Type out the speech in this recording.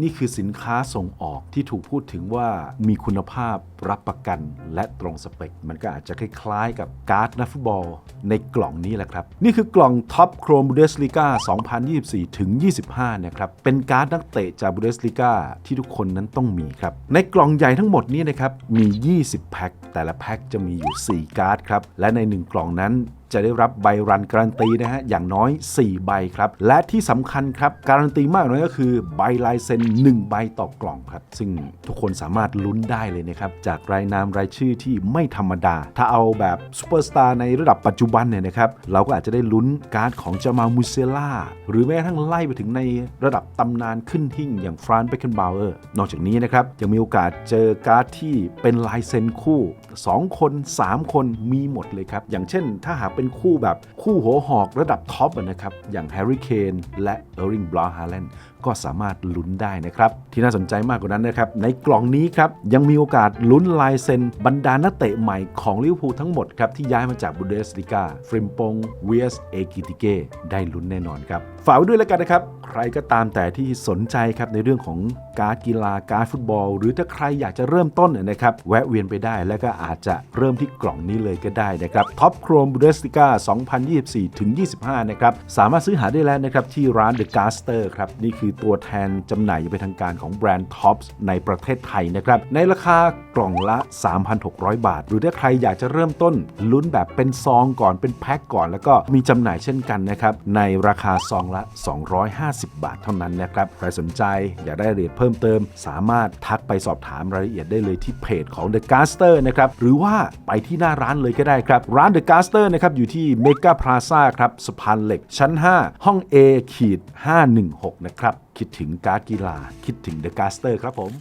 นี่คือสินค้าส่งออกที่ถูกพูดถึงว่ามีคุณภาพรับประกันและตรงสเปค มันก็อาจจะคล้ายๆกับการ์ดนักฟุตบอลในกล่องนี้แหละครับ นี่คือกล่องท็อปโครมบูเดสลิก้า2024 ถึง 25 นะครับ เป็นการ์ดนักเตะจากบูเดสลิก้าที่ทุกคนนั้นต้องมีครับ ในกล่องใหญ่ทั้งหมดนี้นะครับ มี 20 แพ็คแต่ละแพ็คจะมีอยู่ 4 การ์ดครับ และใน 1 กล่องนั้น จะได้รับใบรันการันตีนะฮะอย่างน้อย 4 ใบครับ และที่สำคัญครับการันตีมากน้อยก็คือใบลายเซ็น 1 ใบต่อกล่องครับ ซึ่งทุกคนสามารถลุ้นได้เลยนะครับ จากรายนามรายชื่อที่ไม่ธรรมดา ถ้าเอาแบบซูเปอร์สตาร์ในระดับปัจจุบันเนี่ยนะครับเราก็อาจจะได้ลุ้นการ์ดของจามามูเซล่าหรือแม้กระทั่งไล่ไปถึงในระดับตำนานขึ้นหิ่งอย่างฟรานเบคเคนบาวเออร์นอกจากนี้นะครับยังมีโอกาสเจอการ์ดที่เป็นลายเซ็นคู่ 2 คน 3 คนมีหมดเลยครับอย่างเช่น ถ้าหากเป็นคู่แบบคู่หัวหอกระดับท็อปนะครับ อย่างแฮร์รี่เคนและเออริงบลาฮาแลนด์ก็สามารถลุ้นได้นะครับ ที่น่าสนใจมากกว่านั้นนะครับ ในกล่องนี้ครับ ยังมีโอกาสลุ้นลายเซ็น บรรดานักเตะใหม่ของลิเวอร์พูลทั้งหมดครับ ที่ย้ายมาจากบูเดสลิกาฟริมปงเวียสเอกิติเกได้ลุ้นแน่นอนครับ ฝากไว้ด้วยแล้วกันนะครับ ใครก็ตามแต่ที่สนใจครับในเรื่องของการกีฬาการฟุตบอล หรือถ้าใครอยากจะเริ่มต้นนะครับแวะเวียนไปได้แล้วก็อาจจะเริ่มที่กล่องนี้เลยก็ได้นะครับท็อปโครมบูเดสลิก้า2024ถึง25นะครับสามารถซื้อหาได้แล้วนะครับที่ร้าน The Gaster ครับนี่คือตัวแทนจำหน่ายอย่างเป็นทางการของแบรนด์ท็อปในประเทศไทยนะครับในราคากล่องละ 3,600 บาท หรือถ้าใครอยากจะเริ่มต้นลุ้นแบบเป็นซองก่อนเป็นแพ็คก่อน แล้วก็มีจำหน่ายเช่นกันนะครับในราคาซองละ 250บาทเท่านั้นนะครับ ใครสนใจอยากได้เรียดเพิ่มเติม สามารถทักไปสอบถามรายละเอียดได้เลยที่เพจของ The Gaster นะครับ หรือว่าไปที่หน้าร้านเลยก็ได้ครับ ร้าน The Gaster นะครับอยู่ที่ Mega Plaza ครับสะพานเหล็กชั้น 5 ห้อง A ขีด516 นะครับ คิดถึงการ์ดกีฬา คิดถึง The Gaster ครับผม